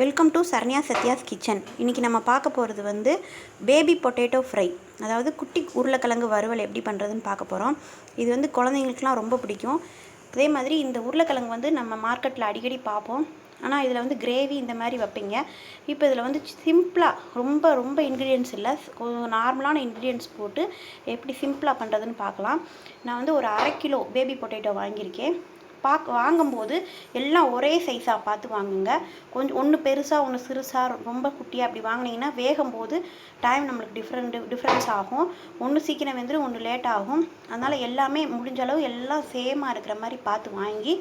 Welcome to Saranya Sathya's kitchen இன்றைக்கி நம்ம பார்க்க போகிறது வந்து பேபி பொட்டேட்டோ ஃப்ரை அதாவது குட்டி உருளைக்கிழங்கு வறுவல் எப்படி பண்ணுறதுன்னு பார்க்க போகிறோம் இது வந்து குழந்தைங்களுக்குலாம் ரொம்ப பிடிக்கும். அதே மாதிரி இந்த உருளைக்கிழங்கு வந்து நம்ம மார்க்கெட்டில் அடிக்கடி பார்ப்போம். ஆனால் இதில் வந்து கிரேவி இந்த மாதிரி வைப்பீங்க. இப்போ இதில் வந்து சிம்பிளாக ரொம்ப ரொம்ப இன்க்ரீடியன்ஸ் இல்லை. நார்மலான இன்க்ரீடியன்ஸ் போட்டு எப்படி சிம்பிளாக பண்ணுறதுன்னு பார்க்கலாம். நான் வந்து ஒரு அரை கிலோ பேபி பொட்டேட்டோ வாங்கியிருக்கேன். பார்க்க வாங்கும்போது எல்லாம் ஒரே சைஸாக பார்த்து வாங்குங்க. கொஞ்சம் ஒன்று பெருசாக ஒன்று சிறுசாக ரொம்ப குட்டியாக அப்படி வாங்கினீங்கன்னா வேகும்போது டைம் நம்மளுக்கு டிஃப்ரெண்ட் டிஃப்ரென்ஸ் ஆகும். ஒன்று சீக்கிரம் வெந்துடும் ஒன்று லேட் ஆகும். அதனால் எல்லாமே முடிஞ்ச அளவு எல்லாம் சேமாக இருக்கிற மாதிரி பார்த்து வாங்கி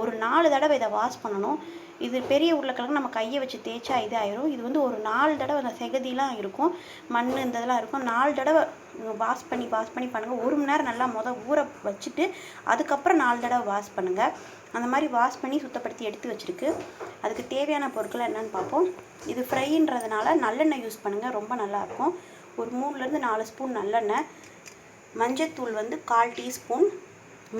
ஒரு நாலு தடவை இதை வாஷ் பண்ணணும். இது பெரிய உருளைக்கிழங்கு நம்ம கையை வச்சு தேய்ச்சா இது ஆயிரும். இது வந்து ஒரு நாலு தடவை அந்த செகதிலாம் இருக்கும். மண் இந்த இதெல்லாம் இருக்கும். நாலு தடவை வாஷ் பண்ணி வாஷ் பண்ணி பண்ணுங்கள் ஒரு மணி நேரம் நல்லா மொதல் ஊற வச்சுட்டு அதுக்கப்புறம் நாலு தடவை வாஷ் பண்ணுங்கள் அந்த மாதிரி வாஷ் பண்ணி சுத்தப்படுத்தி எடுத்து வச்சுருக்கு. அதுக்கு தேவையான பொருட்கள் என்னென்னு பார்ப்போம். இது ஃப்ரைன்றதுனால நல்லெண்ணெய் யூஸ் பண்ணுங்கள் ரொம்ப நல்லாயிருக்கும் ஒரு மூணுலேருந்து நாலு ஸ்பூன் நல்லெண்ணெய். மஞ்சத்தூள் வந்து கால் டீஸ்பூன்.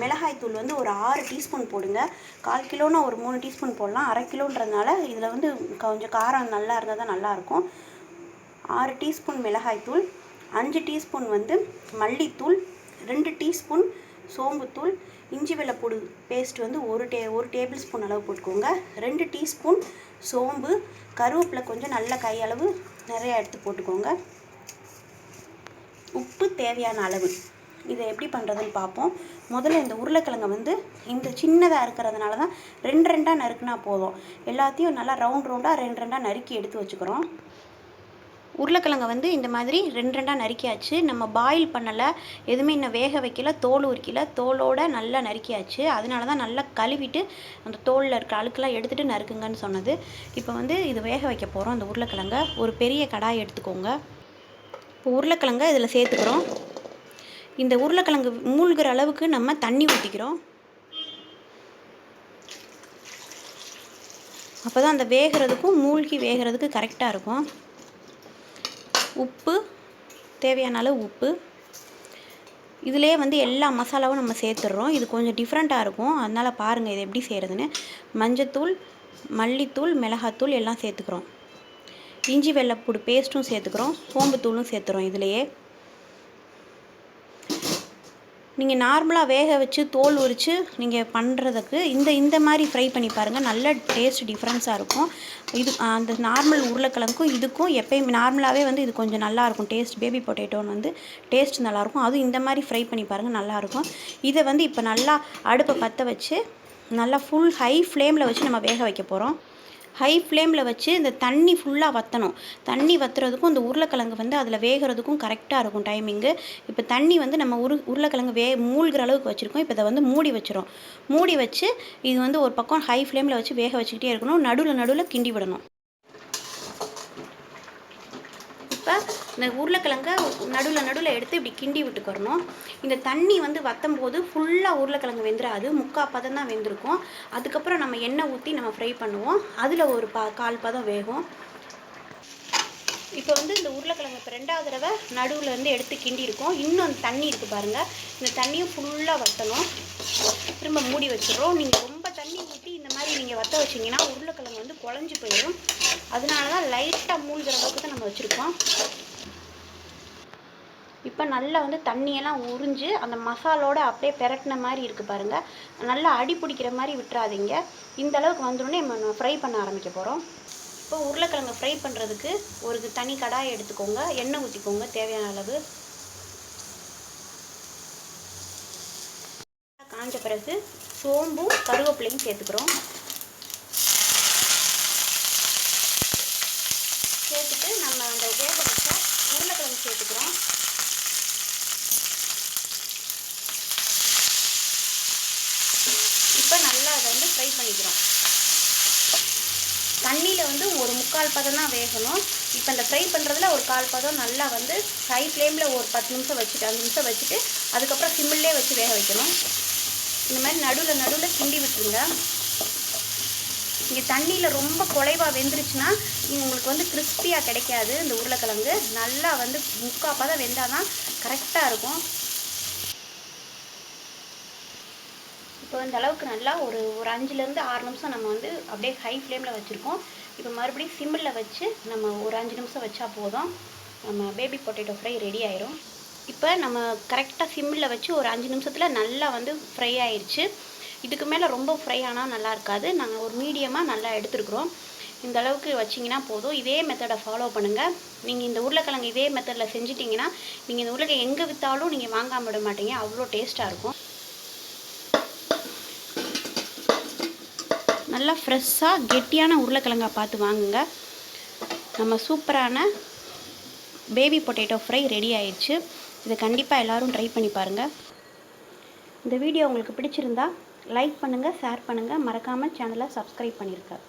மிளகாய் தூள் வந்து ஒரு ஆறு டீஸ்பூன் போடுங்க. கால் கிலோன்னா ஒரு மூணு டீஸ்பூன் போடலாம். அரை கிலோன்றதுனால இதில் வந்து கொஞ்சம் காரம் நல்லா இருந்தால் தான் நல்லாயிருக்கும். ஆறு டீஸ்பூன் மிளகாய் தூள் அஞ்சு டீஸ்பூன் வந்து மல்லித்தூள் ரெண்டு டீஸ்பூன் சோம்புத்தூள் இஞ்சி வெள்ளைப்பூடு பேஸ்ட் வந்து ஒரு டே ஒரு டேபிள் ஸ்பூன் அளவு போட்டுக்கோங்க. ரெண்டு டீஸ்பூன் சோம்பு கருவேப்பிலை கொஞ்சம் நல்ல கையளவு நிறையா எடுத்து போட்டுக்கோங்க. உப்பு தேவையான அளவு. இதை எப்படி பண்ணுறதுன்னு பார்ப்போம். முதல்ல இந்த உருளைக்கிழங்கை வந்து இந்த சின்னதாக இருக்கிறதுனால தான் ரெண்டு ரெண்டாக நறுக்குனா போதும். எல்லாத்தையும் நல்லா ரவுண்ட் ரவுண்டாக ரெண்டு ரெண்டாக நறுக்கி எடுத்து வச்சுக்கிறோம். உருளைக்கிழங்கை வந்து இந்த மாதிரி ரெண்டு ரெண்டாக நறுக்கியாச்சு. நம்ம பாயில் பண்ணலை எதுவுமே இன்னும் வேக வைக்கல தோல் உரிக்கல. தோலோட நல்லா நறுக்கியாச்சு. அதனால தான் நல்லா கழுவிட்டு அந்த தோலில் இருக்க அழுக்கெல்லாம் எடுத்துகிட்டு நறுக்குங்கன்னு சொன்னது. இப்போ வந்து இது வேக வைக்க போகிறோம் அந்த உருளைக்கிழங்க. ஒரு பெரிய கடாய் எடுத்துக்கோங்க. இப்போ உருளைக்கிழங்க இதில் சேர்த்துக்கிறோம். இந்த உருளைக்கிழங்கு மூழ்கிற அளவுக்கு நம்ம தண்ணி ஊற்றிக்கிறோம் அப்போ தான் அந்த வேகிறதுக்கும் மூழ்கி வேகிறதுக்கு கரெக்டாக இருக்கும். உப்பு தேவையான அளவு உப்பு. இதிலே வந்து எல்லா மசாலாவும் நம்ம சேர்த்துடுறோம். இது கொஞ்சம் டிஃப்ரெண்ட்டாக இருக்கும். அதனால் பாருங்கள் இது எப்படி செய்கிறதுன்னு மஞ்சத்தூள் மல்லித்தூள் மிளகாத்தூள் எல்லாம் சேர்த்துக்கிறோம். இஞ்சி வெள்ளைப்பூடு பேஸ்ட்டும் சேர்த்துக்கிறோம். சோம்புத்தூளும் சேர்த்துறோம் இதுலேயே. நீங்கள் நார்மலாக வேக வச்சு தோல் உரித்து நீங்கள் பண்ணுறதுக்கு இந்த இந்த மாதிரி ஃப்ரை பண்ணி பாருங்கள் நல்ல டேஸ்ட் டிஃப்ரென்ஸாக இருக்கும். இது அந்த நார்மல் உருளைக்கிழங்குக்கும் இதுக்கும் எப்பயும் நார்மலாகவே வந்து இது கொஞ்சம் நல்லாயிருக்கும் டேஸ்ட் பேபி பொட்டேட்டோன்னு வந்து டேஸ்ட் நல்லாயிருக்கும் அதுவும் இந்த மாதிரி ஃப்ரை பண்ணி பாருங்கள் நல்லாயிருக்கும் இதை வந்து இப்போ நல்லா அடுப்பை பற்ற வச்சு நல்லா ஃபுல் ஹை ஃப்ளேமில் வச்சு நம்ம வேக வைக்க போகிறோம் ஹை ஃப்ளேமில் வச்சு இந்த தண்ணி ஃபுல்லாக வற்றணும் தண்ணி வற்றுறதுக்கும் இந்த உருளைக்கிழங்கு வந்து அதில் வேகிறதுக்கும் கரெக்டாக இருக்கும் டைமிங்கு இப்போ தண்ணி வந்து நம்ம உரு உருளைக்கிழங்கு வே மூழ்கிற அளவுக்கு வச்சுருக்கோம். இப்போ இதை வந்து மூடி வச்சிரும் மூடி வச்சு இது வந்து ஒரு பக்கம் ஹை ஃப்ளேமில் வச்சு வேக வச்சுக்கிட்டே இருக்கணும். நடுவில் நடுவில் கிண்டி விடணும். இப்போ இந்த உருளைக்கிழங்கை நடுவில் நடுவில் எடுத்து இப்படி கிண்டி விட்டுக்கிறணும் இந்த தண்ணி வந்து வற்றும் போது ஃபுல்லாக உருளைக்கிழங்கு வெந்துடாது முக்கால் பதம் தான் வெந்திருக்கும். அதுக்கப்புறம் நம்ம எண்ணெய் ஊற்றி நம்ம ஃப்ரை பண்ணுவோம். அதில் ஒரு பா கால் பதம் வேகும். இப்போ வந்து இந்த உருளைக்கிழங்கு இப்போ ரெண்டாவது தடவை நடுவில் இருந்து எடுத்து கிண்டி இருக்கோம். இன்னும் அந்த தண்ணி இருக்குது பாருங்கள் இந்த தண்ணியும் ஃபுல்லாக வற்றணும் திரும்ப மூடி வச்சிடுறோம். நீங்கள் ரொம்ப தண்ணி ஊற்றி இந்த மாதிரி நீங்கள் வற்ற வச்சிங்கன்னா உருளைக்கிழங்கு வந்து குழஞ்சி போயிடும். அதனால தான் லைட்டாக மூழ்கிற அளவுக்கு தான் நம்ம வச்சுருக்கோம். இப்போ நல்லா வந்து தண்ணியெல்லாம் உறிஞ்சு அந்த மசாலோட அப்படியே பெரட்டின மாதிரி இருக்குது பாருங்கள் நல்லா அடி பிடிக்கிற மாதிரி விட்டுறாதீங்க. இந்த அளவுக்கு வந்துடனே நம்ம ஃப்ரை பண்ண ஆரம்பிக்க போகிறோம் இப்போ உருளைக்கிழங்கு ஃப்ரை பண்ணுறதுக்கு ஒரு தனி கடாயை எடுத்துக்கோங்க. எண்ணெய் ஊற்றிக்கோங்க தேவையான அளவு. காஞ்ச பிறகு சோம்பும் கருவேப்பிலையும் சேர்த்துக்கிறோம் சேர்த்துட்டு நம்ம அந்த வேக வச்ச உருளைக்கிழங்கு சேர்த்துக்கிறோம் இப்போ நல்லா அதை வந்து ஃப்ரை பண்ணிக்கிறோம் தண்ணியில் வந்து ஒரு முக்கால் பதம் தான் வேகணும். இப்போ இந்த ஃப்ரை பண்ணுறதுல ஒரு கால் பதம் நல்லா வந்து ஹை ஃப்ளேமில் ஒரு பத்து நிமிஷம் வச்சுட்டு அஞ்சு நிமிஷம் வச்சுட்டு அதுக்கப்புறம் சிம்மிலே வச்சு வேக வைக்கணும். இந்த மாதிரி நடுவில் நடுவில் கிண்டி விட்டுருங்க. இங்கே தண்ணியில் ரொம்ப குலைவாக வெந்துருச்சுன்னா உங்களுக்கு வந்து கிறிஸ்பியாக கிடைக்காது. இந்த உருளைக்கிழங்கு நல்லா வந்து முக்கால் பதம் வெந்தால் தான் கரெக்டாக இருக்கும். இப்போ இந்த அளவுக்கு நல்லா ஒரு ஒரு அஞ்சுலேருந்து ஆறு நிமிஷம் நம்ம வந்து அப்படியே ஹை ஃப்ளேமில் வச்சுருக்கோம். இப்போ மறுபடியும் சிம்மில் வச்சு நம்ம ஒரு அஞ்சு நிமிஷம் வச்சா போதும். நம்ம பேபி பொட்டேட்டோ ஃப்ரை ரெடி ஆயிரும். இப்போ நம்ம கரெக்டாக சிம்மில் வச்சு ஒரு அஞ்சு நிமிஷத்தில் நல்லா வந்து ஃப்ரை ஆயிடுச்சு இதுக்கு மேலே ரொம்ப ஃப்ரை ஆனால் நல்லா இருக்காது. நாங்கள் ஒரு மீடியமாக நல்லா எடுத்துருக்குறோம். இந்த அளவுக்கு வச்சிங்கன்னா போதும். இதே மெத்தடை ஃபாலோ பண்ணுங்கள் நீங்கள் இந்த உருளைக்கிழங்கு இதே மெத்தடில் செஞ்சிட்டிங்கன்னா நீங்கள் இந்த உருளைக்கிழங்கு எங்கே விற்றாலும் நீங்கள் வாங்காம விட மாட்டீங்க. அவ்வளோ டேஸ்ட்டாக இருக்கும். நல்லா ஃப்ரெஷ்ஷாக கெட்டியான உருளைக்கிழங்கா பார்த்து வாங்குங்க. நம்ம சூப்பரான பேபி பொட்டேட்டோ ஃப்ரை ரெடி ஆயிடுச்சு. இதை கண்டிப்பாக எல்லோரும் ட்ரை பண்ணி பாருங்கள் இந்த வீடியோ உங்களுக்கு பிடிச்சிருந்தா லைக் பண்ணுங்கள் ஷேர் பண்ணுங்கள் மறக்காமல் சேனலை சப்ஸ்கிரைப் பண்ணியிருக்கேன்